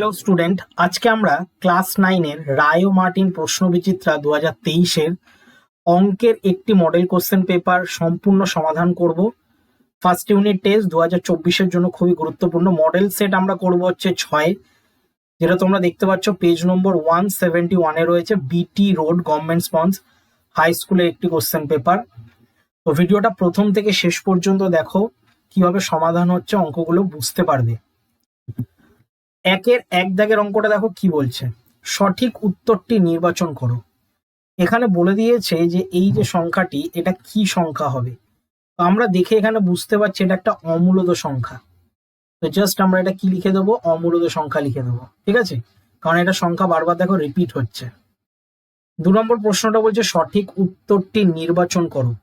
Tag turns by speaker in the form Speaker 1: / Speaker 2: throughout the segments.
Speaker 1: Hello student আজকে আমরা class নাইনের রায় ও মার্টিন প্রশ্ন বিচিত্রা দু হাজার তেইশের অঙ্কের একটি মডেল কোশ্চেন পেপার সম্পূর্ণ সমাধান করব। ফার্স্ট ইউনিট টেস্ট দু হাজার চব্বিশের জন্য খুবই গুরুত্বপূর্ণ। মডেল সেট আমরা করব হচ্ছে ছয়। যেটা তোমরা দেখতে পাচ্ছ পেজ নম্বর ওয়ান সেভেন্টি ওয়ানে রয়েছে BT road government spoons high স্কুলের একটি কোশ্চেন পেপার তো ভিডিওটা প্রথম থেকে শেষ পর্যন্ত দেখো, কীভাবে সমাধান হচ্ছে, অঙ্কগুলো বুঝতে পারবে। একের এক দাগের অঙ্কটা দেখো কি বলছে। সঠিক উত্তরটি নির্বাচন করো। এখানে বলে দিয়েছে যে এই যে সংখ্যাটি, এটা কি সংখ্যা হবে? তো আমরা দেখে এখানে বুঝতে পারছি এটা একটা অমূলদ সংখ্যা। তো জাস্ট আমরা এটা কি লিখে দেবো? অমূলদ সংখ্যা লিখে দেবো। ঠিক আছে? কারণ এটা সংখ্যা বারবার দেখো রিপিট হচ্ছে। দু নম্বর প্রশ্নটা বলছে, সঠিক উত্তরটি নির্বাচন করো।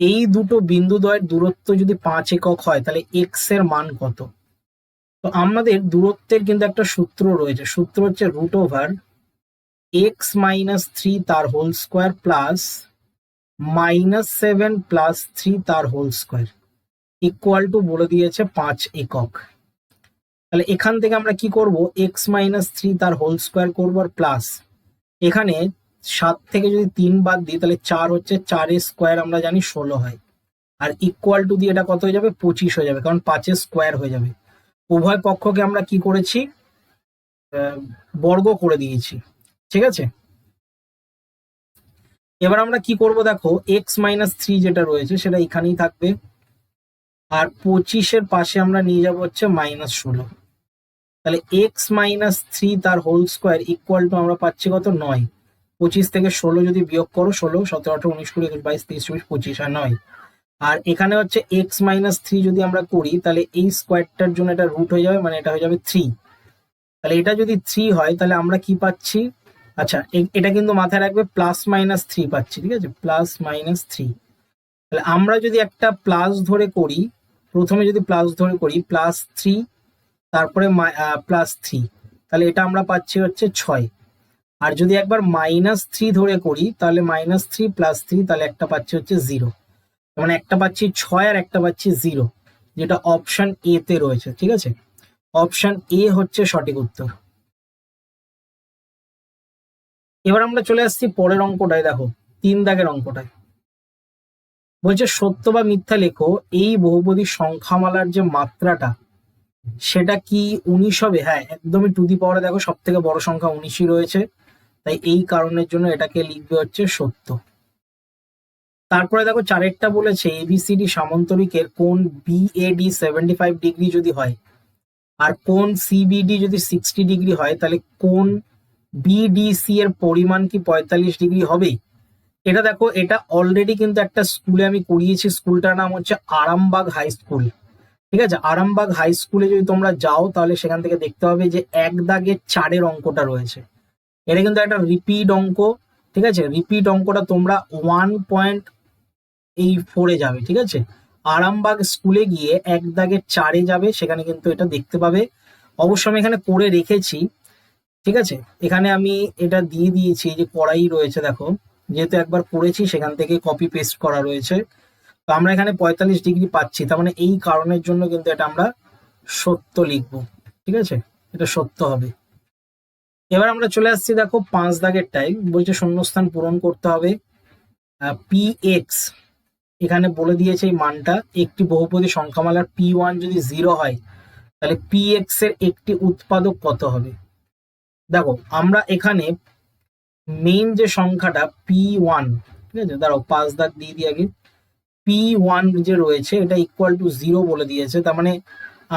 Speaker 1: এই দুটো বিন্দুদ্বয়ের দূরত্ব যদি পাঁচ একক হয়, তাহলে এক্সের মান কত? তো আমাদের দূরত্বের কিন্তু একটা সূত্র রয়েছে। সূত্র হচ্ছে root over x minus three তার whole square plus minus seven plus three তার হোল স্কোয়ার ইকুয়াল টু বলে দিয়েছে পাঁচ একক। তাহলে এখান থেকে আমরা কি করব? এক্স মাইনাস থ্রি তার হোল স্কোয়ার করব আর প্লাস এখানে সাত থেকে যদি তিন বাদ দিই, তাহলে চার হচ্ছে চারের স্কোয়ার আমরা জানি ষোলো হয়। আর ইকুয়াল টু দিয়ে এটা কত হয়ে যাবে? পঁচিশ হয়ে যাবে, কারণ পাঁচের স্কোয়ার হয়ে যাবে। উভয় পক্ষকে আমরা কি করেছি? বর্গ করে দিয়েছি। ঠিক আছে? এবার আমরা কি করব দেখো? এক্স মাইনাস থ্রি যেটা রয়েছে সেটা এখানেই থাকবে। আর পঁচিশের পাশে আমরা নিয়ে যাব হচ্ছে মাইনাস ষোলো। তাহলে এক্স মাইনাস থ্রি তার হোল স্কোয়ার ইকুয়াল টু আমরা পাচ্ছি কত? নয়। পঁচিশ থেকে ষোলো যদি বিয়োগ করো, ষোলো, সতেরো, আঠারো, উনিশ, কুড়ি, একুশ, বাইশ, তেইশ, চব্বিশ, পঁচিশ, আর নয়। আর এখানে হচ্ছে এক্স মাইনাস থ্রি যদি আমরা করি, তাহলে এই স্কোয়ারটার জন্য এটা রুট হয়ে যাবে মানে এটা হয়ে যাবে থ্রি তাহলে এটা যদি থ্রি হয়, তাহলে আমরা কি পাচ্ছি? আচ্ছা এটা কিন্তু মাথায় রাখবে প্লাস মাইনাস থ্রি পাচ্ছি, ঠিক আছে? প্লাস মাইনাস থ্রি তাহলে আমরা যদি একটা প্লাস ধরে করি, প্রথমে যদি প্লাস ধরে করি প্লাস থ্রি তারপরে প্লাস থ্রি তাহলে এটা আমরা পাচ্ছি হচ্ছে ছয়। আর যদি একবার মাইনাস থ্রি ধরে করি, তাহলে মাইনাস থ্রি প্লাস থ্রি তাহলে একটা পাচ্ছি হচ্ছে জিরো মানে একটা পাচ্ছি ছয় আর একটা পাচ্ছি জিরো, যেটা অপশন এ তে রয়েছে, ঠিক আছে? অপশন এ হচ্ছে সঠিক উত্তর। এবার আমরা চলে আসছি পরের অঙ্কটায়, দেখো, তিন দাগের অঙ্কটায়। বলছে, সত্য বা মিথ্যা লেখো, এই বহুপদী সংখ্যামালার যে মাত্রাটা, সেটা কি উনিশ হবে? হ্যাঁ একদমই টু দি পাওয়ারে দেখো সব থেকে বড় সংখ্যা উনিশই রয়েছে। তাই এই কারণের জন্য এটাকে লিখবে হচ্ছে সত্য। তারপরে দেখো চারেরটা বলেছে এবিসিডি সামন্তরিকের কোন বিএডি সেভেন্টি ফাইভ ডিগ্রি যদি হয়, আর কোন সিবিডি যদি সিক্সটি ডিগ্রি হয়, তাহলে কোন বিডিসি এর পরিমাণ কি পঁয়তাল্লিশ ডিগ্রি হবে? এটা দেখো, এটা অলরেডি কিন্তু একটা স্কুলে আমি করিয়েছি স্কুলটার নাম হচ্ছে আরামবাগ হাই স্কুল ঠিক আছে? আরামবাগ হাই স্কুলে যদি তোমরা যাও, তাহলে সেখান থেকে দেখতে হবে যে এক দাগের চারের অঙ্কটা রয়েছে। এটা কিন্তু একটা রিপিট অঙ্ক, ঠিক আছে? রিপিট অঙ্কটা তোমরা ওয়ান পয়েন্ট এই ফোরে যাবে, ঠিক আছে? আরামবাগ স্কুলে গিয়ে এক দাগের চারে যাবে, সেখানে কিন্তু এটা দেখতে পাবে। অবশ্য আমি এখানে করে রেখেছি, ঠিক আছে? এখানে আমি এটা দিয়ে দিয়েছি যে কড়াই রয়েছে, দেখো। যেহেতু একবার করেছি সেখান থেকে কপি পেস্ট করা রয়েছে। তো আমরা এখানে পঁয়তাল্লিশ ডিগ্রি পাচ্ছি, তার মানে এই কারণের জন্য কিন্তু এটা আমরা সত্য লিখব, ঠিক আছে? এটা সত্য হবে। এবার আমরা চলে আসছি, দেখো, পাঁচ দাগের টাইম বলছে শূন্যস্থান পূরণ করতে হবে। পি এক্স এখানে বলে দিয়েছে এই মানটা, একটি বহুপদী সংখ্যামালার পি ওয়ান যদি জিরো হয়, তাহলে পি এক্সের একটি উৎপাদক কত হবে? দেখো, আমরা এখানে মেইন যে সংখ্যাটা পি ওয়ান ঠিক আছে? দাঁড়াও, পাঁচ দাগ দিয়ে দিই আগে। পি ওয়ান যে রয়েছে, এটা ইকুয়াল টু জিরো বলে দিয়েছে, তার মানে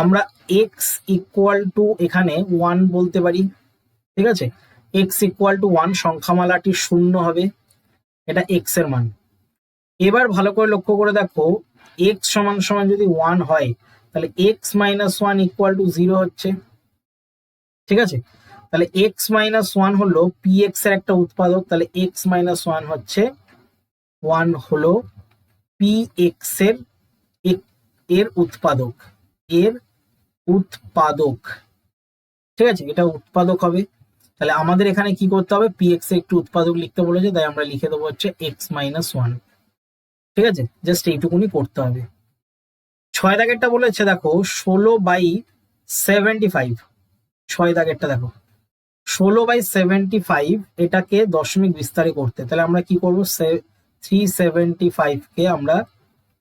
Speaker 1: আমরা এক্স ইকুয়াল টু এখানে ওয়ান বলতে পারি, ঠিক আছে? এক্স ইকুয়াল টু ওয়ান সংখ্যামালাটি শূন্য হবে, এটা এক্সের মান। এবার ভালো করে লক্ষ্য করে দেখো এক্স সমান সমান যদি ওয়ান হয়, তাহলে x minus one equal to zero হচ্ছে। ঠিক আছে? তাহলে এক্স মাইনাস ওয়ান হলো পি এক্সের একটা উৎপাদক, তাহলে এক্স মাইনাস ওয়ান হচ্ছে ওয়ান হলো পি এক্সের এর উৎপাদক এর উৎপাদক। ঠিক আছে? এটা উৎপাদক হবে। তাহলে আমাদের এখানে কি করতে হবে? পি এক্সের একটু উৎপাদক লিখতে বলেছে, তাই আমরা লিখে দেবো হচ্ছে এক্স মাইনাস ওয়ান ঠিক আছে? জাস্ট এইটুকুনি করতে হবে। ছয় দাগেরটা বলেছে, দেখো, ষোলো বাই সেভেন্টি ফাইভ ছয় দাগেরটা দেখো। ষোলো বাই সেভেন্টি ফাইভ এটাকে দশমিক বিস্তারে করতে। তাহলে আমরা কি করব? থ্রি সেভেন্টি ফাইভকে আমরা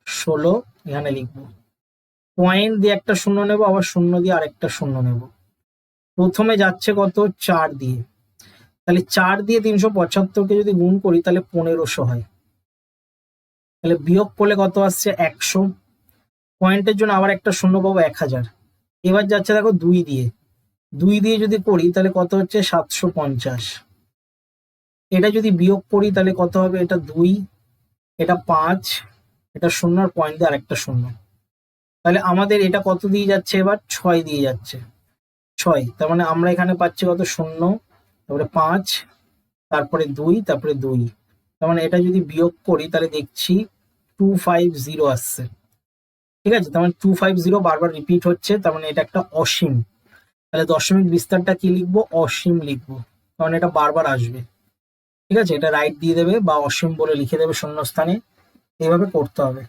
Speaker 1: ষোলো এখানে লিখব। পয়েন্ট দিয়ে একটা শূন্য নেব, আবার শূন্য দিয়ে আরেকটা শূন্য নেব। প্রথমে যাচ্ছে কত? চার দিয়ে। তাহলে চার দিয়ে তিনশো পঁচাত্তরকে যদি গুণ করি, তাহলে পনেরোশো হয়। তাহলে বিয়োগ করলে কত আসছে? একশো। পয়েন্টের জন্য আবার একটা শূন্য পাবো এক হাজার। এবার যাচ্ছে দেখো দুই দিয়ে। দুই দিয়ে যদি করি তাহলে কত হচ্ছে? সাতশো পঞ্চাশ। এটা যদি বিয়োগ করি তাহলে কত হবে? এটা দুই, এটা পাঁচ, এটা শূন্য আর পয়েন্ট দিয়ে আরেকটা শূন্য। তাহলে আমাদের এটা কত দিয়ে যাচ্ছে এবার? ছয় দিয়ে যাচ্ছে। ছয়, তার মানে আমরা এখানে পাচ্ছি কত? শূন্য, তারপরে পাঁচ, তারপরে দুই তারপরে দুই। তার মানে এটা যদি বিয়োগ করি তাহলে দেখছি টু ফাইভ জিরো আসছে। ঠিক আছে? তার মানে টু ফাইভ জিরো বারবার রিপিট হচ্ছে, তার মানে এটা একটা অসীম। তাহলে দশমিক বিস্তারটা কি লিখব? অসীম লিখব। কারণ এটা বারবার আসবে। ঠিক আছে? এটা রাইট দিয়ে দেবে বা অসীম বলে লিখে দেবে শূন্যস্থানে। এইভাবে করতে হবে।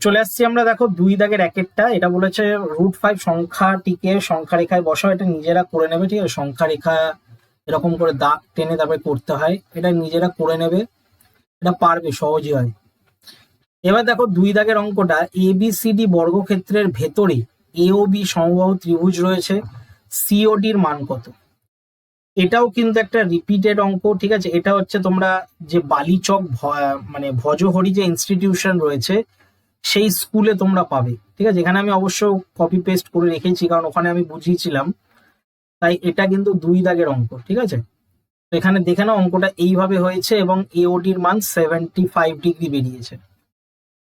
Speaker 1: চলে আসছি আমরা, দেখো, দুই দাগের একেরটা। এটা বলেছে রুট ফাইভ সংখ্যাটিকে সংখ্যা রেখায় বসাও। এটা নিজেরা করে নেবে, ঠিক আছে? সংখ্যা রেখা এরকম করে দাগ টেনে তারপরে করতে হয়। এটা নিজেরা করে নেবে। এটা পারবে সহজই হয়। এবার দেখো দুই দাগের অঙ্কটা এ বি সি ডি বর্গক্ষেত্রের ভেতরে এ ও বি সমবাহু ত্রিভুজ রয়েছে সিওডির মান কত? এটাও কিন্তু একটা রিপিটেড অঙ্ক, ঠিক আছে? এটা হচ্ছে তোমরা যে বালিচক মানে ভজহরি যে ইনস্টিটিউশন রয়েছে, সেই স্কুলে তোমরা পাবে, ঠিক আছে? এখানে আমি অবশ্য কপি পেস্ট করে রেখেছি, কারণ ওখানে আমি বুঝিয়েছিলাম। তাই এটা কিন্তু দুই দাগের অঙ্ক, ঠিক আছে? এখানে দেখে নাও, অঙ্কটা এইভাবে হয়েছে এবং এওডির মান সেভেন্টি ফাইভ ডিগ্রি বেরিয়েছে।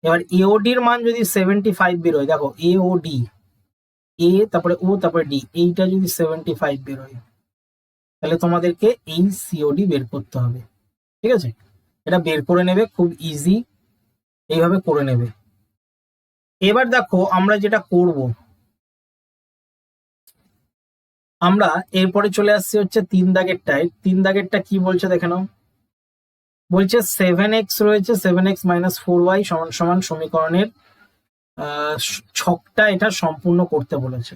Speaker 1: এবার এওডির মান যদি সেভেন্টি ফাইভ বেরোয়, দেখো এওডি এ তারপরে ও তারপরে ডি এইটা যদি সেভেন্টি ফাইভ বেরোয়, তাহলে তোমাদেরকে এই সিওডি বের করতে হবে। ঠিক আছে? এটা বের করে নেবে, খুব ইজি এইভাবে করে নেবে। এবার দেখো, আমরা যেটা করব আমরা এরপরে চলে আসছি হচ্ছে তিন দাগেরটায় তিন দাগেরটা কি বলছে দেখে নাও। বলছে সেভেন এক্স রয়েছে seven x minus four y সমান সমান সমীকরণের ছকটা এটা সম্পূর্ণ করতে বলেছে।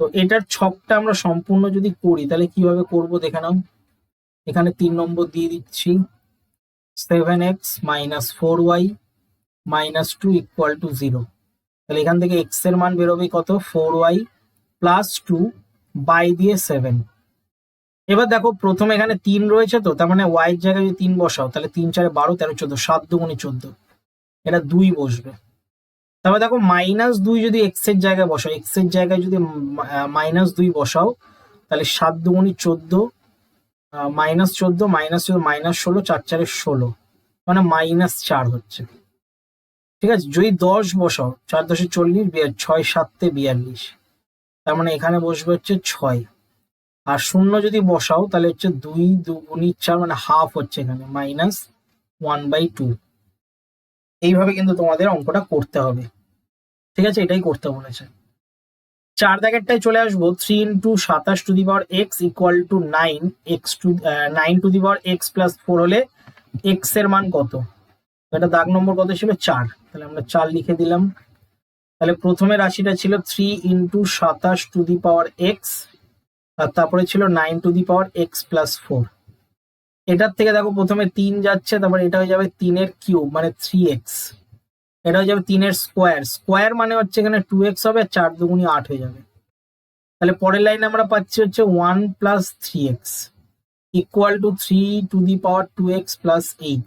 Speaker 1: তো এটার ছকটা আমরা সম্পূর্ণ যদি করি, তাহলে কীভাবে করব দেখে নাও। এখানে তিন নম্বর দিয়ে দিচ্ছি। Seven x minus four y minus two equal to zero তাহলে এখান থেকে এক্সের মান বেরোবে কত? Four y plus two by দিয়ে সেভেন এবার দেখো প্রথমে এখানে তিন রয়েছে তো, তার মানে ওয়াই জায়গায় যদি তিন বসাও, তাহলে তিন চারে বারো, তেরো, চোদ্দ, সাত দুগুণি চোদ্দ। এটা দুই বসবে। তারপর দেখো মাইনাস দুই যদি এক্সের জায়গায় বসাও এক্সের জায়গায় যদি মাইনাস দুই বসাও, তাহলে সাত দুগুণি চোদ্দ মাইনাস চোদ্দ মাইনাস চোদ্দ মাইনাস ষোলো, চার চারে ষোলো। মানে মাইনাস চার হচ্ছে। ঠিক আছে? যদি দশ বসাও, চার দশে চল্লিশ ছয় সাতে বিয়াল্লিশ। তার মানে এখানে বসবে হচ্ছে ছয়। আর শূন্য যদি বসাও, তাহলে হচ্ছে দুই দুগুণি চার মানে হাফ হচ্ছে এখানে মাইনাস ওয়ান বাই টু এইভাবে কিন্তু তোমাদের অঙ্কটা করতে হবে। ঠিক আছে? এটাই করতে বলেছে। চার দাগেরটায় চলে আসব থ্রি ইন্টু সাতাশ to the power x equal to nine x to nine to the power x plus four হলে এক্সের মান কত? এটা দাগ নম্বর কত হিসেবে? চার। তাহলে আমরা চার লিখে দিলাম। তাহলে প্রথমে রাশিটা ছিল থ্রি ইন্টু সাতাশ টু দি পাওয়ার এক্স আর তারপরে ছিল nine to the power x plus four এটার থেকে দেখো প্রথমে তিন যাচ্ছে, তারপর এটা হয়ে যাবে তিনের কিউব মানে থ্রি এক্স এটা হয়ে যাবে তিনের স্কোয়ার স্কোয়ার মানে হচ্ছে এখানে টু এক্স হবে, আর চার দুগুণি আট হয়ে যাবে। তাহলে পরের লাইনে আমরা পাচ্ছি হচ্ছে one plus three x equal to three to the power two x plus eight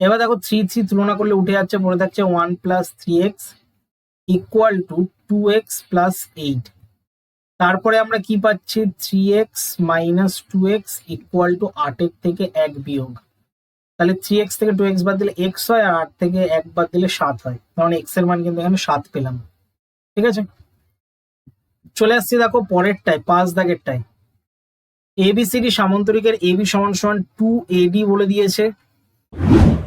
Speaker 1: এবার দেখো থ্রি থ্রি তুলনা করলে উঠে যাচ্ছে পড়ে থাকছে one plus three x equal to two x plus eight তারপরে আমরা কি পাচ্ছি? Three x minus two x equal to আটের থেকে এক বিয়োগ। তাহলে থ্রি এক্স থেকে টু এক্স বাদ দিলে এক্স হয় আর আট থেকে এক বাদ দিলে সাত হয়। কারণ এক্সের মান কিন্তু এখানে সাত পেলাম। ঠিক আছে? চলে আসছি দেখো পরেরটায়, পাঁচ দাগেরটায়। এবিসিডি সামন্তরিকের এবি সমান সমান টু এডি বলে দিয়েছে।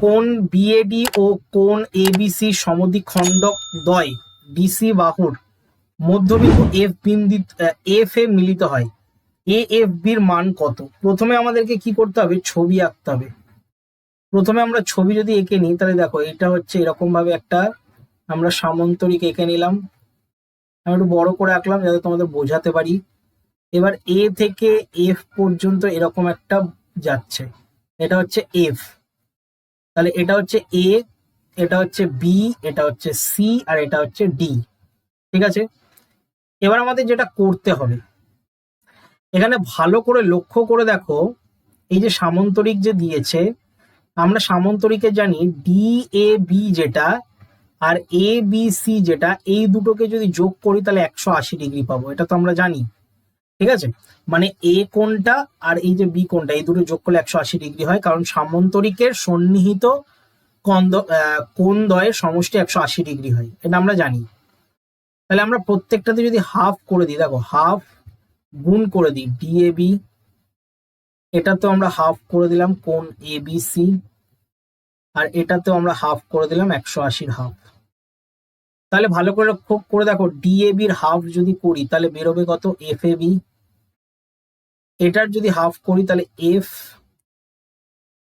Speaker 1: কোন বিএডি ও কোন এবিসি সমদ্বিখণ্ডক দ্বয় ডিসি বাহুর মধ্যবিন্দু এফ বিন্দু এফ এ মিলিত হয়। এ এফ বির মান কত? প্রথমে আমাদেরকে কি করতে হবে? ছবি আঁকতে হবে। প্রথমে আমরা ছবি যদি এঁকে নিই, তাহলে দেখো, এটা হচ্ছে এরকম ভাবে একটা আমরা সামন্তরিক এঁকে নিলাম। আমি একটু বড় করে আঁকলাম যাতে তোমাদের বোঝাতে পারি। এবার এ থেকে এফ পর্যন্ত এরকম একটা যাচ্ছে। এটা হচ্ছে এফ। তাহলে এটা হচ্ছে এ এটা হচ্ছে বি এটা হচ্ছে সি আর এটা হচ্ছে ডি ঠিক আছে? এবার আমাদের যেটা করতে হবে, এখানে ভালো করে লক্ষ্য করে দেখো, এই যে সামন্তরিক যে দিয়েছে, আমরা সামন্তরিকে জানি ডি এ বি যেটা, আর এ বি সি যেটা, এই দুটোকে যদি যোগ করি তাহলে একশো আশি ডিগ্রি পাবো, এটা তো আমরা জানি। ঠিক আছে? মানে এ কোনটা আর এই যে বি কোনটা, এই দুটো যোগ করলে একশো আশি ডিগ্রি হয়, কারণ সামন্তরিকের সন্নিহিত কোণ দ্বয়ের সমষ্টি একশো আশি ডিগ্রি হয়, এটা আমরা জানি। তাহলে আমরা প্রত্যেকটাতে যদি হাফ করে দিই, দেখো, হাফ গুণ করে দিই ডিএবি এটাতেও আমরা হাফ করে দিলাম কোণ এবিসি আর এটাতেও আমরা হাফ করে দিলাম একশো আশির হাফ। তাহলে ভালো করে খুব করে দেখো ডিএবির হাফ যদি করি, তাহলে বেরোবে কত? F A B. এটার যদি হাফ করি, তাহলে এফ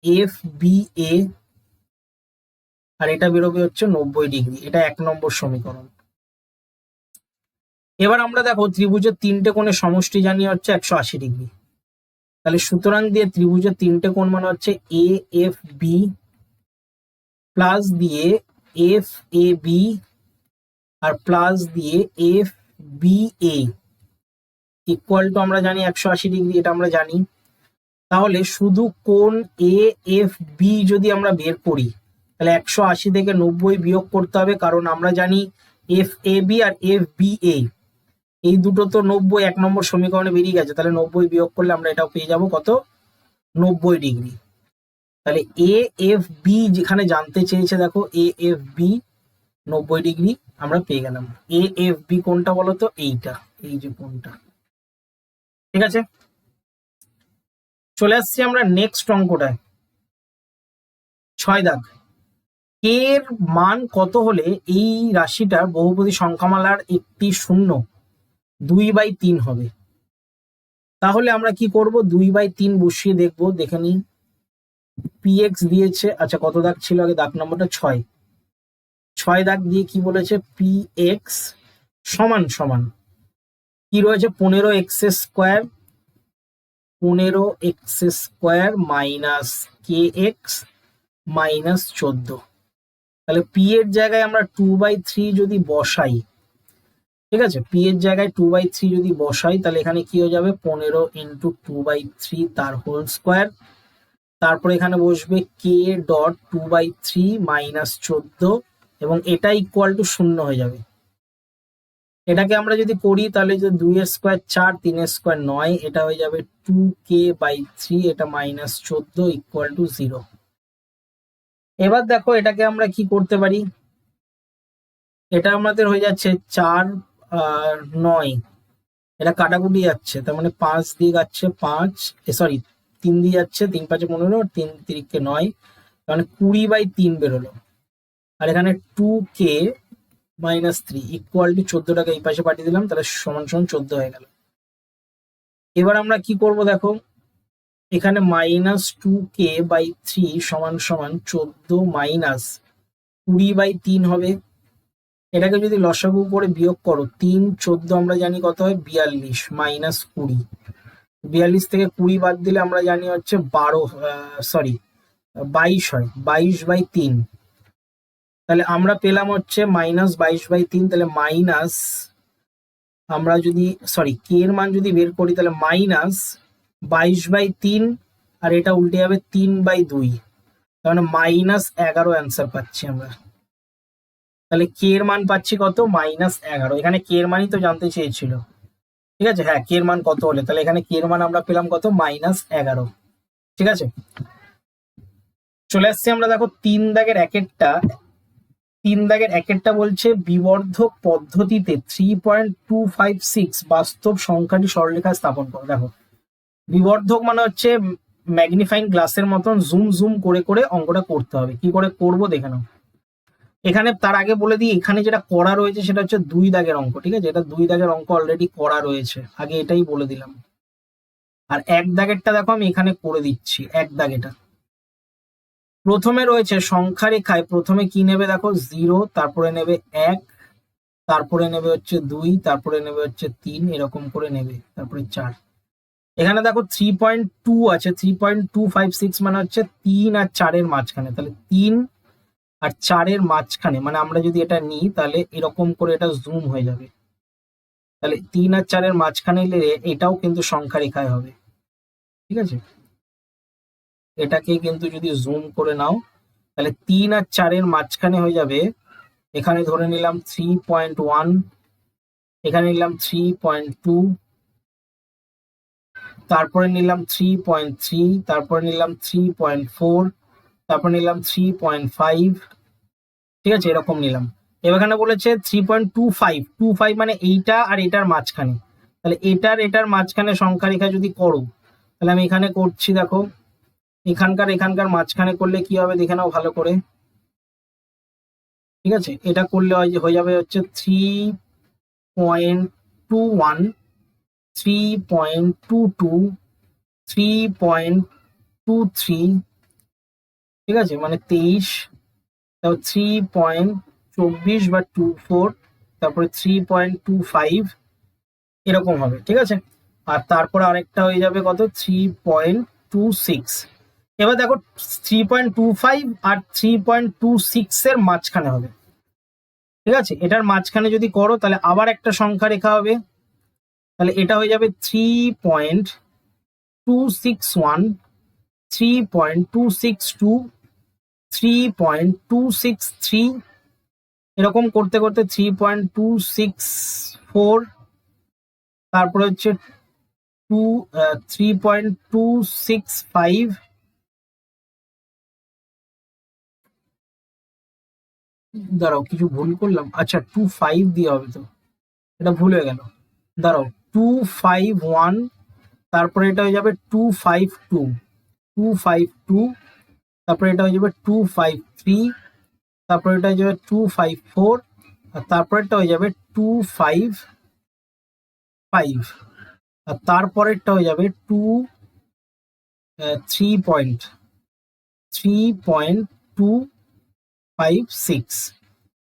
Speaker 1: এফ বি এ আর এটা বেরোবে হচ্ছে নব্বই ডিগ্রি। এটা এক নম্বর সমীকরণ। এবার আমরা দেখো ত্রিভুজের তিনটে কোণের সমষ্টি জানি হচ্ছে একশো আশি ডিগ্রি। তাহলে সুতরাং দিয়ে ত্রিভুজের তিনটে কোণ মানে হচ্ছে এ এফ বি প্লাস দিয়ে এফ এ বি আর প্লাস দিয়ে F B A equal to আমরা জানি একশো আশি ডিগ্রি, এটা আমরা জানি। তাহলে শুধু কোন এ এফ বি যদি আমরা বের করি তাহলে একশো আশি থেকে নব্বই বিয়োগ করতে হবে, কারণ আমরা জানি এফ এ বি আর এফ বি এ এই দুটো তো নব্বই, এক নম্বর সমীকরণে বেরিয়ে গেছে, তাহলে নব্বই বিয়োগ করলে আমরা এটাও পেয়ে যাব কত? নব্বই ডিগ্রি। তাহলে এ এফ বি যেখানে জানতে চেয়েছে, দেখো এ এফ বি নব্বই ডিগ্রি আমরা পেয়ে গেলাম। এ এফ বি কোনটা বলতো এইটা, এই যে কোনটা। ঠিক আছে? চলে আসছি আমরা নেক্সট অঙ্কটায়। ছয় দাগ। এর মান কত হলে এই রাশিটার বহুপদী সংখ্যামালার একটি শূন্য? দুই বাই তিন হবে। তাহলে আমরা কি করব? দুই বাই তিন বসিয়ে দেখব। দেখে নিই। পিএক্স দিয়েছে। আচ্ছা কত দাগ ছিল আগে? দাগ নম্বরটা ছয়। ছয় দাগ দিয়ে কি বলেছে? পি এক্স সমান সমান। কি রয়েছে? পনেরো এক্স স্কোয়ার। পনেরো x square minus K x minus চোদ্দ। তাহলে পি এর জায়গায় আমরা টু বাই থ্রি যদি বসাই, ঠিক আছে? পি এর জায়গায় টু বাই থ্রি যদি বসাই, তাহলে এখানে কি হয়ে যাবে? পনেরো ইন্টু টু বাই থ্রি তার হোল স্কোয়ার তারপরে এখানে বসবে K dot two by three minus চোদ্দ এবং এটা ইকুয়াল টু শূন্য হয়ে যাবে। এটাকে আমরা যদি করি, তাহলে যে দুই এর স্কোয়ার চার, তিন এর স্কোয়ার নয়, এটা হয়ে যাবে টু কে বাই থ্রি এটা মাইনাস চোদ্দ ইকুয়াল টু জিরো এবার দেখো এটাকে আমরা কি করতে পারি? এটা আমাদের হয়ে যাচ্ছে চার আর নয়। এটা কাটাকুটি যাচ্ছে, তার মানে পাঁচ দিয়ে যাচ্ছে পাঁচ সরি তিন দিয়ে যাচ্ছে তিন পাঁচে পনেরো, তিন তিরিখকে নয় মানে কুড়ি বাই তিন বেরোলো। আর এখানে two K minus three equal to চোদ্দটাকে এই পাশে পাঠিয়ে দিলাম, তাহলে সমান সমান চোদ্দ হয়ে গেল। এবার আমরা কি করব দেখো? এখানে minus two K by three সমান সমান চোদ্দ মাইনাস কুড়ি বাই তিন হবে। এটাকে যদি লসাগু করে বিয়োগ করো, তিন চোদ্দ আমরা জানি কত হয়? বিয়াল্লিশ মাইনাস কুড়ি। বিয়াল্লিশ থেকে কুড়ি বাদ দিলে আমরা জানি হচ্ছে বারো সরি বাইশ হয়, বাইশ বাই তিন। তাহলে আমরা পেলাম হচ্ছে মাইনাস বাইশ বাই তিন, তাহলে মাইনাস আমরা যদি সরি কে এর মান যদি বের করি, তাহলে মাইনাস বাইশ বাই তিন, আর এটা উল্টে যাবে তিন বাই দুই। তাহলে মাইনাস এগারো অ্যান্সার পাচ্ছি আমরা। তাহলে কে এর মান পাচ্ছি কত? মাইনাস এগারো। এখানে কে এর মানই তো জানতে চেয়েছিল। ঠিক আছে? হ্যাঁ কে এর মান কত হলে? তাহলে এখানে কে এর মান আমরা পেলাম কত? মাইনাস এগারো। ঠিক আছে? চলে আসছি আমরা, দেখো, তিন দাগের একেরটা। তিন দাগের একেরটা বলছে বিবর্ধক পদ্ধতিতে three point two five six বাস্তব সংখ্যাটি সরলরেখায় স্থাপন করো। দেখো বিবর্ধক মানে হচ্ছে ম্যাগনিফাইং গ্লাসের মতন জুম জুম করে করে অঙ্কটা করতে হবে। কি করে করব দেখে নাও। এখানে তার আগে বলে দিই, এখানে যেটা করা রয়েছে সেটা হচ্ছে দুই দাগের অঙ্ক, ঠিক আছে? এটা দুই দাগের অঙ্ক অলরেডি করা রয়েছে। আগে এটাই বলে দিলাম। আর এক দাগেরটা দেখো, আমি এখানে করে দিচ্ছি, এক দাগেটা প্রথমে রয়েছে সংখ্যা রেখায়, প্রথমে কি নেবে দেখো? জিরো তারপরে নেবে এক, তারপরে নেবে হচ্ছে দুই, তারপরে নেবে হচ্ছে তিন, এরকম করে নেবে, তারপরে চার। এখানে দেখো থ্রি পয়েন্ট টু আছে three point two five six মানে হচ্ছে তিন আর চারের মাঝখানে। তাহলে তিন আর চারের মাঝখানে মানে আমরা যদি এটা নিই, তাহলে এরকম করে এটা জুম হয়ে যাবে। তাহলে তিন আর চারের মাঝখানে এটাও কিন্তু সংখ্যা রেখায় হবে। ঠিক আছে? এটাকে কিন্তু যদি জুম করে নাও, তাহলে তিন আর চারের মাঝখানে হয়ে যাবে, এখানে ধরে নিলাম থ্রি পয়েন্ট ওয়ান এখানে নিলাম থ্রি পয়েন্ট টু তারপরে নিলাম থ্রি পয়েন্ট থ্রি তারপরে নিলাম থ্রি পয়েন্ট ফোর তারপর নিলাম থ্রি পয়েন্ট ফাইভ ঠিক আছে, এরকম নিলাম। এবার এখানে বলেছে three point two five two five মানে এইটা আর এটার মাঝখানে। তাহলে এটার এটার মাঝখানে সংখ্যা রেখা যদি করো, তাহলে আমি এখানে করছি, দেখো, এখানকার এখানকার মাঝখানে করলে কি হবে দেখে নাও ভালো করে। ঠিক আছে, এটা করলে হয় হয়ে যাবে হচ্ছে three point two one three point two two three point two three ঠিক আছে? মানে তেইশ, তারপর থ্রি পয়েন্ট চব্বিশ বা টু ফোর তারপরে থ্রি পয়েন্ট টু ফাইভ এরকম হবে, ঠিক আছে? আর তারপরে আরেকটা হয়ে যাবে কত? থ্রি পয়েন্ট টু সিক্স এবার দেখো থ্রি পয়েন্ট টু ফাইভ আর থ্রি পয়েন্ট টু সিক্স এর মাঝখানে হবে, ঠিক আছে? এটার মাঝখানে যদি করো, তাহলে আবার একটা সংখ্যা রেখা হবে। তাহলে এটা হয়ে যাবে three point two six one three point two six two three point two six three এরকম করতে করতে three point two six four তারপরে হচ্ছে two three point two six five দাঁড়াও, কিছু ভুল করলাম। আচ্ছা টু ফাইভ দিয়ে হবে তো। এটা ভুল হয়ে গেল। দাঁড়াও। টু ফাইভ ওয়ান তারপরে এটা হয়ে যাবে two five two two five two তারপরে এটা হয়ে যাবে টু ফাইভ থ্রি তারপরে এটা হয়ে যাবে টু ফাইভ ফোর আর তারপরেরটা হয়ে যাবে টু ফাইভ ফাইভ আর তারপরেরটা হয়ে যাবে two three point three point two five six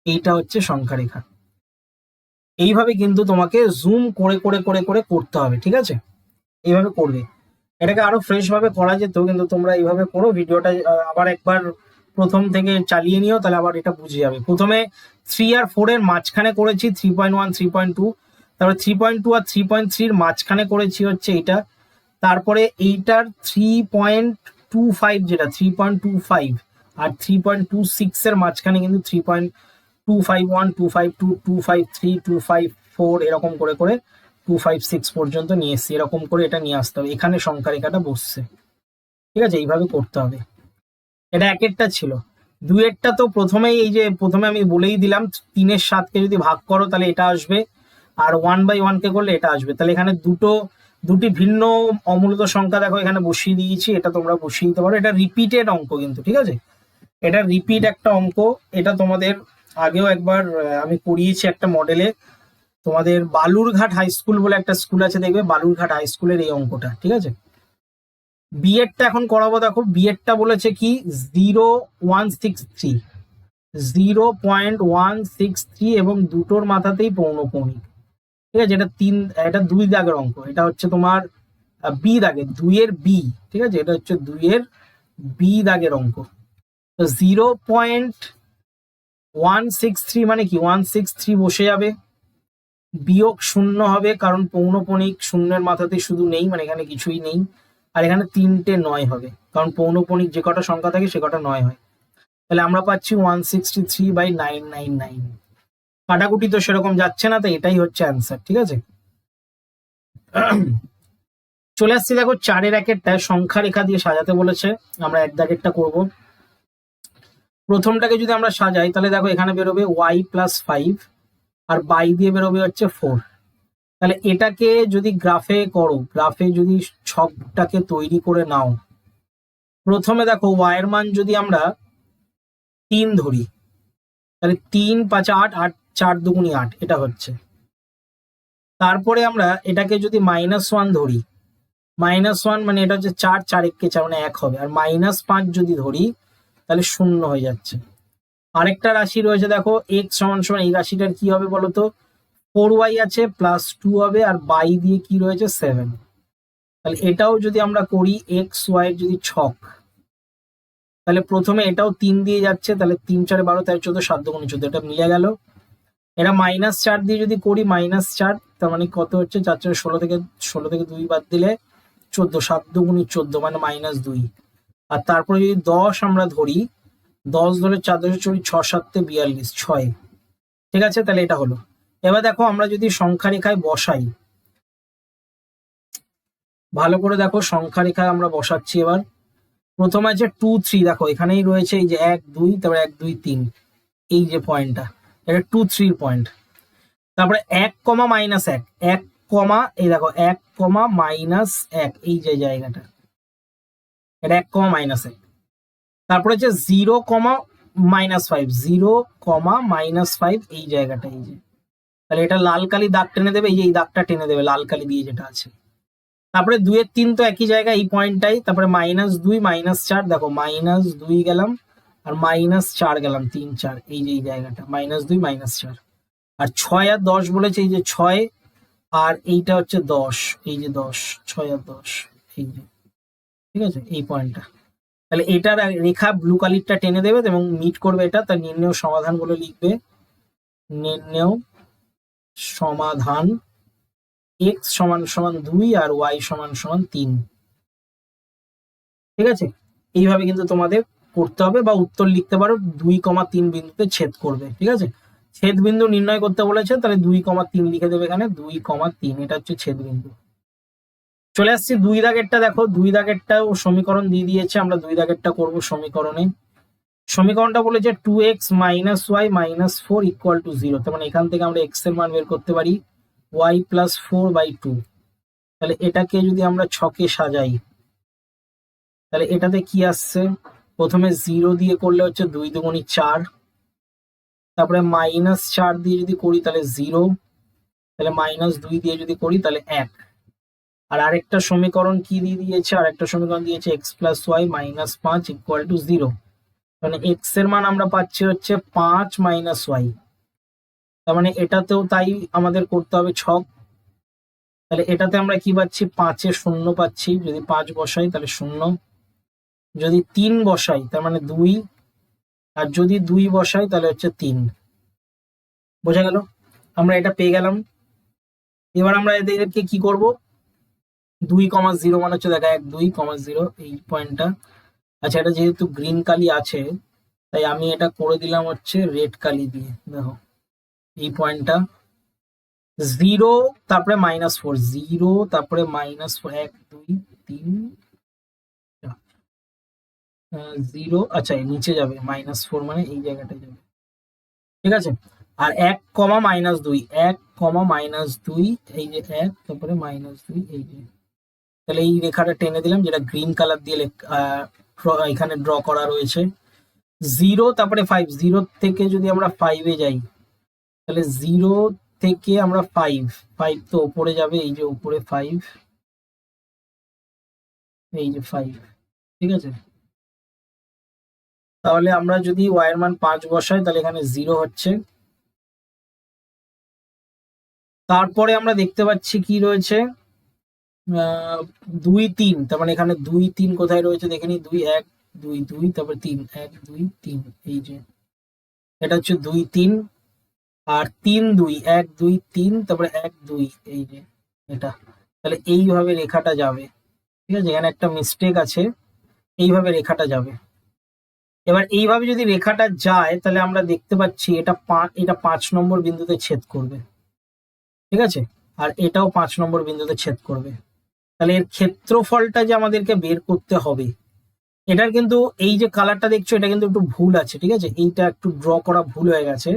Speaker 1: এইটা হচ্ছে সংখ্যা রেখা এইভাবে কিন্তু তোমাকে জুম করে করে করে করে করতে হবে, ঠিক আছে? এইভাবে করবে। এটাকে আরও ফ্রেশ ভাবে করা যেত, কিন্তু তোমরা এইভাবে করো, ভিডিওটা আবার একবার প্রথম থেকে চালিয়ে নিও, তাহলে আবার এটা বুঝে যাবে। প্রথমে থ্রি আর ফোর এর মাঝখানে করেছি three point one three point two তারপরে থ্রি পয়েন্ট টু আর থ্রি পয়েন্ট থ্রির মাঝখানে করেছি হচ্ছে এইটা তারপরে এইটার থ্রি পয়েন্ট টু ফাইভ যেটা থ্রি পয়েন্ট টু ফাইভ আর থ্রি পয়েন্ট টু সিক্স এর মাঝখানে কিন্তু three point two five one two five two two five three two five four এরকম করে করে টু ফাইভ সিক্স পর্যন্ত নিয়ে এসছি। এরকম করে এটা নিয়ে আসতে হবে। এখানে সংখ্যা রেখাটা বসছে। ঠিক আছে? এইভাবে করতে হবে। এটা এক একটা ছিল। দুয়েরটা তো প্রথমেই এই যে প্রথমে আমি বলেই দিলাম, তিনের সাতকে যদি ভাগ করো তাহলে এটা আসবে। আর ওয়ান বাই ওয়ানকে করলে এটা আসবে। তাহলে এখানে দুটো, দুটি ভিন্ন অমূলত সংখ্যা দেখো, এখানে বসিয়ে দিয়েছি। এটা তোমরা বসিয়ে দিতে পারো। এটা রিপিটেড অঙ্ক কিন্তু, ঠিক আছে? এটা রিপিট একটা অঙ্ক। এটা তোমাদের আগেও একবার আমি পড়িয়েছি একটা মডেলে তোমাদের বালুরঘাট হাই স্কুল বলে একটা স্কুল আছে, দেখবে? বালুরঘাট হাই স্কুলের এই অঙ্কটা, ঠিক আছে? বিএডটা এখন করাবো দেখো। বিএডটা বলেছে কি? Zero one six three zero point one six three এবং দুটোর মাথাতেই পৌনপৌনিক ঠিক আছে? এটা তিন, এটা দুই দাগের অঙ্ক। এটা হচ্ছে তোমার বি দাগে, দুইয়ের বি ঠিক আছে? এটা হচ্ছে দুইয়ের বি দাগের অঙ্ক। তো zero point one six three মানে কি? ওয়ান সিক্স থ্রি বসে যাবে। বিয়োগ শূন্য হবে, কারণ পৌনপণিক শূন্যের মাথাতে শুধু নেই মানে এখানে কিছুই নেই। আর এখানে তিনটে নয় হবে, কারণ পৌনপণিক যে কটা সংখ্যা থাকে সে কটা নয় হয়। তাহলে আমরা পাচ্ছি one sixty three by nine nine nine কাটাকুটি তো সেরকম যাচ্ছে না, তো এটাই হচ্ছে অ্যান্সার ঠিক আছে? চলে আসছি দেখো চারের একেরটা সংখ্যা রেখা দিয়ে সাজাতে বলেছে। আমরা এক দাগেরটা করব। প্রথমটাকে যদি আমরা সাজাই, তাহলে দেখো এখানে বেরোবে ওয়াই প্লাস ফাইভ আর বাই দিয়ে বেরোবে হচ্ছে ফোর তাহলে এটাকে যদি গ্রাফে করো গ্রাফে যদি ছকটাকে তৈরি করে নাও, প্রথমে দেখো ওয়াইয়ের মান যদি আমরা তিন ধরি, তাহলে তিন পাঁচ আট আট চার দুগুনি আট, এটা হচ্ছে। তারপরে আমরা এটাকে যদি মাইনাস ওয়ান ধরি মাইনাস ওয়ান মানে এটা হচ্ছে চার চার এককে চার মানে এক হবে, আর মাইনাস পাঁচ যদি ধরি তাহলে শূন্য হয়ে যাচ্ছে। আরেকটা রাশি রয়েছে, দেখো এক্স সমান সমান, এই রাশিটার কি হবে বলতো? ফোর ওয়াই আছে প্লাস টু হবে, আর বাই দিয়ে কি রয়েছে? সেভেন তাহলে এটাও যদি আমরা করি এক্স ওয়াই যদি ছক, তাহলে প্রথমে এটাও তিন দিয়ে যাচ্ছে, তাহলে তিন চারে বারো, তেরো, চোদ্দ, সাত দুগুণে চোদ্দ, এটা মিলে গেল। এটা মাইনাস চার দিয়ে যদি করি মাইনাস চার, তার মানে কত হচ্ছে? চার চারে ষোলো থেকে ষোলো থেকে দুই বাদ দিলে চোদ্দ, সাত দুগুণি চোদ্দ মানে মাইনাস দুই। আর তারপরে যদি দশ আমরা ধরি, দশ ধরে চার দশে চড়ি ছ সাতে বিয়াল্লিশ, ছয়। ঠিক আছে? তাহলে এটা হলো। এবার দেখো আমরা যদি সংখ্যা রেখায় বসাই। ভালো করে দেখো সংখ্যা রেখায় আমরা বসাচ্ছি এবার। প্রথম আছে টু থ্রি দেখো, এখানেই রয়েছে এই যে এক, দুই, তারপরে এক, দুই, তিন। এই যে পয়েন্টটা এটা টু থ্রির পয়েন্ট তারপরে এক কমা মাইনাস এক। এক কমা, এই দেখো, এক কমা মাইনাস এক। এই যে জায়গাটা। এটা এক কমা মাইনাস এক। তারপরে হচ্ছে zero comma minus five zero comma minus five এই জায়গাটা এই যে। তাহলে এটা লাল কালি দাগ টেনে দেবে, এই যে এই দাগটা টেনে দেবে, লাল কালি দিয়ে যেটা আছে। তারপরে দুইয়ের তিন তো একই জায়গায়, এই পয়েন্টটাই তারপরে মাইনাস দুই মাইনাস চার। দেখো মাইনাস দুই গেলাম, আর মাইনাস চার গেলাম, তিন, চার। এই যে এই জায়গাটা মাইনাস দুই মাইনাস চার। আর ছয় আর দশ বলেছে, এই যে ছয়, আর এইটা হচ্ছে দশ। এই যে দশ, ছয় আর দশ, এই যে। ঠিক আছে? এই পয়েন্টটা তাহলে এটার রেখা ব্লু কালিরটা টেনে দেবে এবং মিট করবে এটা তার নির্ণয় সমাধানগুলো লিখবে। নির্ণয় সমাধান এক্স সমান সমান দুই আর ওয়াই সমান সমান তিন। ঠিক আছে? এইভাবে কিন্তু তোমাদের করতে হবে বা উত্তর লিখতে পারো, দুই কমা তিন বিন্দুতে ছেদ করবে। ঠিক আছে? ছেদ বিন্দু নির্ণয় করতে বলেছে, তাহলে দুই কমা তিন লিখে দেবে এখানে, দুই কমা তিন, এটা হচ্ছে ছেদ বিন্দু। চলে আসছি দুই দাগেরটা দেখো, দুই দাগেরটাও সমীকরণ দিয়ে দিয়েছে, আমরা দুই দাগেরটা করব সমীকরণে। সমীকরণটা বলেছে two x minus y minus four equal to zero তার মানে এখান থেকে আমরা এক্সের মান বের করতে পারি y plus four by two তাহলে এটাকে যদি আমরা ছকে সাজাই, তাহলে এটাতে কি আসছে? প্রথমে জিরো দিয়ে করলে হচ্ছে দুই দুগুণি চার, তারপরে মাইনাস চার দিয়ে যদি করি তাহলে জিরো তাহলে মাইনাস দুই দিয়ে যদি করি তাহলে এক। আর আরেকটা সমীকরণ কি দিয়ে দিয়েছে? আরেকটা সমীকরণ দিয়েছে এক্স প্লাস ওয়াই মাইনাস পাঁচ ইকুয়াল টু জিরো মানে এক্সের মান আমরা পাচ্ছি হচ্ছে পাঁচ মাইনাস ওয়াই তার মানে এটাতেও তাই আমাদের করতে হবে ছক। তাহলে এটাতে আমরা কি পাচ্ছি? পাঁচে শূন্য পাচ্ছি। যদি পাঁচ বসাই তাহলে শূন্য। যদি তিন বসাই তার মানে দুই। আর যদি দুই বসাই তাহলে হচ্ছে তিন। বোঝা গেল? আমরা এটা পেয়ে গেলাম। এবার আমরা এদেরকে কি করব? দুই কমা জিরো মানে হচ্ছে দেখা এক, দুই কমা জিরো, এই পয়েন্টটা আচ্ছা এটা যেহেতু গ্রিন কালি আছে, তাই আমি এটা করে দিলাম হচ্ছে রেড কালি দিয়ে, দেখো। এই পয়েন্টটা জিরো তারপরে মাইনাস ফোর জিরো তারপরে মাইনাস ফোর এক, দুই, তিন জিরো আচ্ছা নিচে যাবে মাইনাস ফোর মানে এই জায়গাটায় যাবে। ঠিক আছে? আর এক কমা মাইনাস দুই, এক কমা মাইনাস দুই, এই যে এক, তারপরে মাইনাস দুই, এই যে। তাহলে এই রেখাটা টেনে দিলাম, যেটা গ্রিন কালার দিয়ে এখানে ড্র করা রয়েছে। জিরো তারপরে ফাইভ জিরো থেকে যদি আমরা ফাইভে যাই, তাহলে জিরো থেকে আমরা ফাইভ ফাইভ তো ওপরে যাবে, এই যে উপরে ফাইভ এই যে ফাইভ ঠিক আছে? তাহলে আমরা যদি ওয়াইয়ের মান পাঁচ বসাই, তাহলে এখানে জিরো হচ্ছে। তারপরে আমরা দেখতে পাচ্ছি কি রয়েছে? দুই তিন, তার মানে এখানে দুই তিন কোথায় রয়েছে দেখে নি দুই এক, দুই দুই, তারপরে তিন, এক, দুই, তিন, এই যে। এটা হচ্ছে দুই তিন, আর তিন দুই, এক, দুই, তিন, তারপরে এক, দুই, এই যে এটা। তাহলে এইভাবে রেখাটা যাবে, ঠিক আছে? এখানে একটা মিস্টেক আছে, এইভাবে রেখাটা যাবে। এবার এইভাবে যদি রেখাটা যায়, তাহলে আমরা দেখতে পাচ্ছি এটা এটা পাঁচ নম্বর বিন্দুতে ছেদ করবে, ঠিক আছে? আর এটাও পাঁচ নম্বর বিন্দুতে ছেদ করবে। তাহলে এর ক্ষেত্রফলটা যে আমাদেরকে বের করতে হবে, এটার কিন্তু এই যে কালারটা দেখছ, এটা কিন্তু একটু ভুল আছে, ঠিক আছে? এইটা একটু ড্র করা ভুল হয়ে গেছে।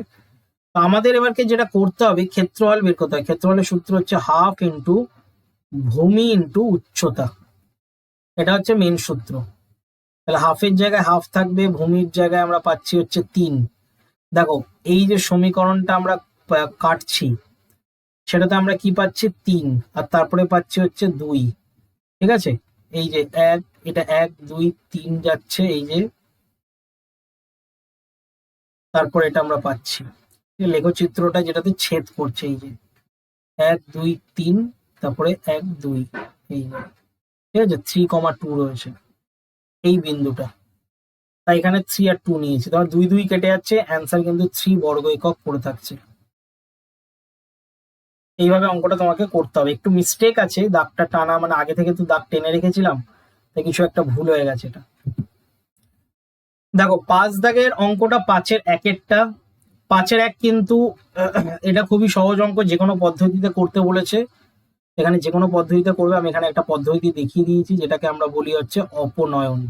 Speaker 1: তো আমাদের এবারকে যেটা করতে হবে, ক্ষেত্রফল বের করতে হবে। ক্ষেত্রফলের সূত্র হচ্ছে হাফ ইন্টু ভূমি ইন্টু উচ্চতা। এটা হচ্ছে মেন সূত্র। তাহলে হাফের জায়গায় হাফ থাকবে, ভূমির জায়গায় আমরা পাচ্ছি হচ্ছে তিন। দেখো, এই যে সমীকরণটা আমরা কাটছি সেটাতে আমরা কি পাচ্ছি? তিন। আর তারপরে পাচ্ছি হচ্ছে দুই। ঠিক আছে? এই যে এক, এটা এক, দুই, তিন যাচ্ছে এই যে। তারপর এটা আমরা পাচ্ছি। লেখচিত্রটা যেটাতে ছেদ করছে এই যে। এক, দুই, তিন, তারপরে এক, দুই, এই যে। ঠিক আছে? থ্রি কমা টু রয়েছে। এই বিন্দুটা। তাই এখানে থ্রি আর টু নিয়েছে। তোমার দুই দুই কেটে যাচ্ছে। অ্যান্সার কিন্তু থ্রি বর্গ একক পড়ে থাকছে। এইভাবে অঙ্কটা তোমাকে করতে হবে। একটু মিস্টেক আছে, দাগটা টানা মানে আগে থেকে তো দাগ টেনে রেখেছিলাম তাই কিছু একটা ভুল হয়ে গেছে এটা। দেখো, পাঁচ দাগের অঙ্কটা পাঁচের একেরটা। পাঁচের এক কিন্তু এটা খুবই সহজ অঙ্ক যে কোনো পদ্ধতিতে করতে বলেছে। এখানে যে কোনো পদ্ধতিতে করবে, আমি এখানে একটা পদ্ধতি দেখিয়ে দিয়েছি, যেটাকে আমরা বলি হচ্ছে অপনয়ন।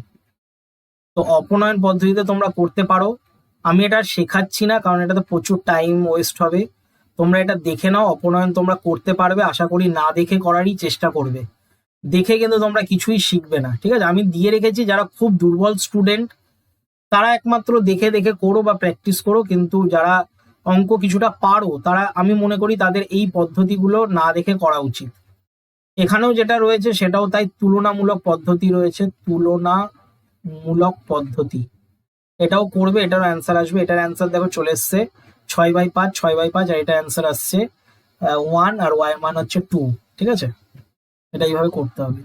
Speaker 1: তো অপনয়ন পদ্ধতিতে তোমরা করতে পারো। আমি এটা শেখাচ্ছি না, কারণ এটাতে প্রচুর টাইম ওয়েস্ট হবে। তোমরা এটা দেখে নাও, অপনয়ন তোমরা করতে পারবে, আশা করি না দেখে করারই চেষ্টা করবে। দেখে কিন্তু তোমরা কিছুই শিখবে না, ঠিক আছে? আমি দিয়ে রেখেছি, যারা খুব দুর্বল স্টুডেন্ট তারা একমাত্র দেখে দেখে করো বা প্র্যাকটিস করো, কিন্তু যারা অঙ্ক কিছুটা পারো, তারা আমি মনে করি তাদের এই পদ্ধতিগুলো না দেখে করা উচিত। এখানেও যেটা রয়েছে, সেটাও তাই তুলনামূলক পদ্ধতি রয়েছে, তুলনামূলক পদ্ধতি। এটাও করবে, এটারও অ্যান্সার আসবে, এটার অ্যান্সার দেখো চলে এসছে। ছয় বাই পাঁচ, ছয় বাই পাঁচ, আর এটা অ্যান্সার আসছে ওয়ান আর ওয়াই মান হচ্ছে টু ঠিক আছে? এটা এইভাবে করতে হবে।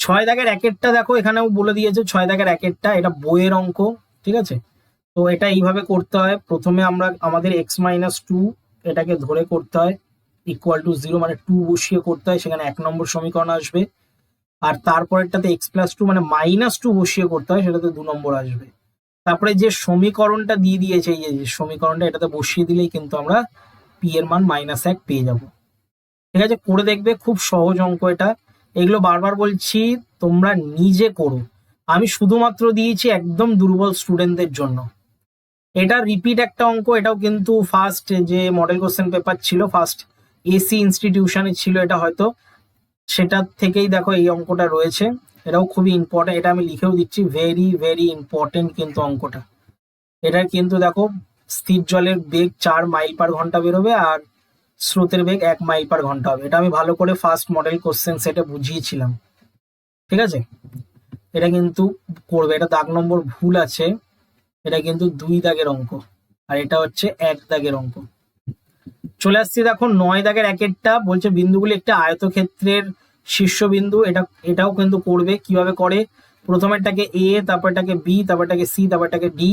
Speaker 1: ছয় দাগের একেরটা দেখো, এখানেও বলে দিয়েছে, ছয় দাগের একেরটা, এটা বইয়ের অঙ্ক, ঠিক আছে? তো এটা এইভাবে করতে হয়, প্রথমে আমরা, আমাদের এক্স মাইনাস টু এটাকে ধরে করতে হয় ইকুয়াল টু জিরো মানে টু বসিয়ে করতে হয়, সেখানে এক নম্বর সমীকরণ আসবে। আর তারপরেরটাতে এক্স প্লাস টু মানে মাইনাস টু বসিয়ে করতে হয়, সেটাতে দু নম্বর আসবে। তারপরে যে সমীকরণটা দিয়ে দিয়েছে, এই যে সমীকরণটা এটাতে বসিয়ে দিলেই কিন্তু আমরা পি এর মান মাইনাস এক পেয়ে যাব। ঠিক আছে? করে দেখবে, খুব সহজ অঙ্ক এটা। এগুলো বারবার বলছি, তোমরা নিজে করো। আমি শুধুমাত্র দিয়েছি একদম দুর্বল স্টুডেন্টদের জন্য। এটা রিপিট একটা অঙ্ক, এটাও কিন্তু ফার্স্ট যে মডেল কোশ্চেন পেপার ছিল ফার্স্ট এসি ইনস্টিটিউশনে ছিল এটা হয়তো। সেটা থেকেই দেখো এই অঙ্কটা রয়েছে। এটাও খুবই ইম্পর্টেন্ট এটা আমি লিখেও দিচ্ছি ভেরি ভেরি ইম্পর্টেন্ট কিন্তু অঙ্কটা। এটা কিন্তু দেখো, স্থির জলের বেগ চার মাইল পার ঘণ্টা বেরোবে আর স্রোতের বেগ এক মাইল পার ঘণ্টা হবে। এটা আমি ভালো করে ফার্স্ট মডেল কোশ্চেন সেটে বুঝিয়েছিলাম। ঠিক আছে? এটা কিন্তু করবে, এটা দাগ নম্বর ভুল আছে, এটা কিন্তু দুই দাগের অঙ্ক, আর এটা হচ্ছে এক দাগের অঙ্ক। চলে আসছি দেখো, নয় দাগের একেরটা, বলছে বিন্দুগুলি একটা আয়তক্ষেত্রের শীর্ষবিন্দু, এটা, এটাও কিন্তু করবে। কীভাবে করে? প্রথমেরটাকে এ তারপরটাকে বি তারপরটাকে C তারপরটাকে D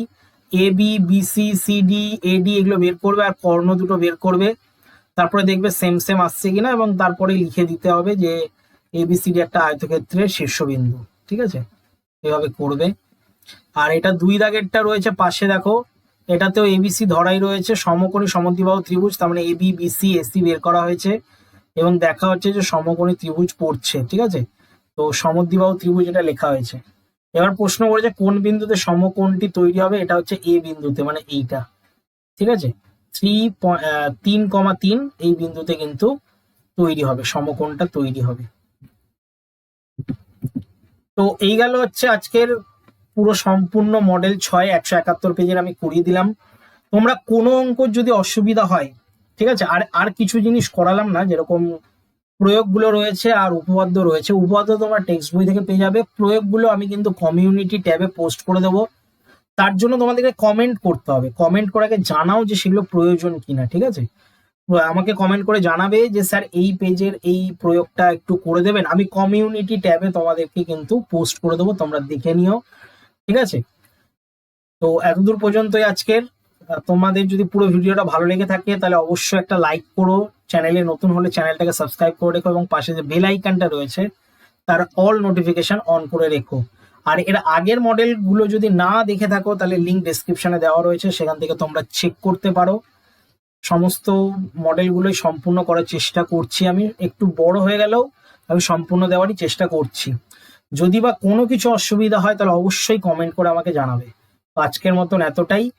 Speaker 1: A B B C C D A D এগুলো বের করবে আর কর্ণ দুটো বের করবে। তারপরে দেখবে সেম সেম আসছে কিনা এবং তারপরে লিখে দিতে হবে যে এ বি সি ডি একটা আয়তক্ষেত্রের শীর্ষবিন্দু। ঠিক আছে? এভাবে করবে। আর এটা দুই দাগেরটা রয়েছে পাশে, দেখো। এটাতেও এবিসি ধরাই রয়েছে। সমকোণী সমদ্বিবাহু ত্রিভুজ, তার মানে এবি বিসি এসি বের করা হয়েছে। এবং দেখা হচ্ছে যে সমকোণী ত্রিভুজ পড়ছে, ঠিক আছে? তো সমদ্বিবাহু ত্রিভুজ এটা লেখা হয়েছে। এবার প্রশ্ন করেছে কোন বিন্দুতে সমকোণটি তৈরি হবে, এটা হচ্ছে এ বিন্দুতে মানে এইটা, ঠিক আছে? থ্রি তিন কমা তিন এই বিন্দুতে কিন্তু তৈরি হবে, সমকোণটা তৈরি হবে। তো এই গেল হচ্ছে আজকের পুরো সম্পূর্ণ মডেল ছয়, একশো একাত্তর পেজের আমি করিয়ে দিলাম। তোমরা কোনো অঙ্ক যদি অসুবিধা হয় ঠিক আছে? আর আর কিছু জিনিস করালাম না, যেরকম প্রয়োগগুলো রয়েছে আর উপপাদ্য রয়েছে। উপপাদ্য তোমরা টেক্সট বই থেকে পেয়ে যাবে। প্রয়োগগুলো আমি কিন্তু কমিউনিটি ট্যাবে পোস্ট করে দেবো। তার জন্য তোমাদেরকে কমেন্ট করতে হবে। কমেন্ট করে আগে জানাও যে সেগুলো প্রয়োজন কিনা, ঠিক আছে? আমাকে কমেন্ট করে জানাবে যে, স্যার, এই পেজের এই প্রয়োগটা একটু করে দেবেন। আমি কমিউনিটি ট্যাবে তোমাদেরকে কিন্তু পোস্ট করে দেবো। তোমরা দেখে নিও। ঠিক আছে? তো এতদূর পর্যন্তই আজকের। তোমাদের যদি পুরো ভিডিওটা ভালো লেগে থাকে, তাহলে অবশ্যই একটা লাইক করো। চ্যানেলে নতুন হলে চ্যানেলটাকে সাবস্ক্রাইব করে রেখো এবং পাশে যে বেল আইকনটা রয়েছে, তার অল নোটিফিকেশন অন করে রেখো। আর এর আগের মডেলগুলো যদি না দেখে থাকো, তাহলে লিঙ্ক ডেসক্রিপশনে দেওয়া রয়েছে। সেখান থেকে তোমরা চেক করতে পারো। সমস্ত মডেলগুলোই সম্পূর্ণ করার চেষ্টা করছি আমি। একটু বড় হয়ে গেলেও আমি সম্পূর্ণ দেওয়ারই চেষ্টা করছি। যদি বা কোনো কিছু অসুবিধা হয়, তাহলে অবশ্যই কমেন্ট করে আমাকে জানাবে। আজকের মতন এতটাই।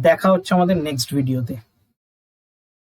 Speaker 1: দেখা হচ্ছে আমাদের নেক্সট ভিডিওতে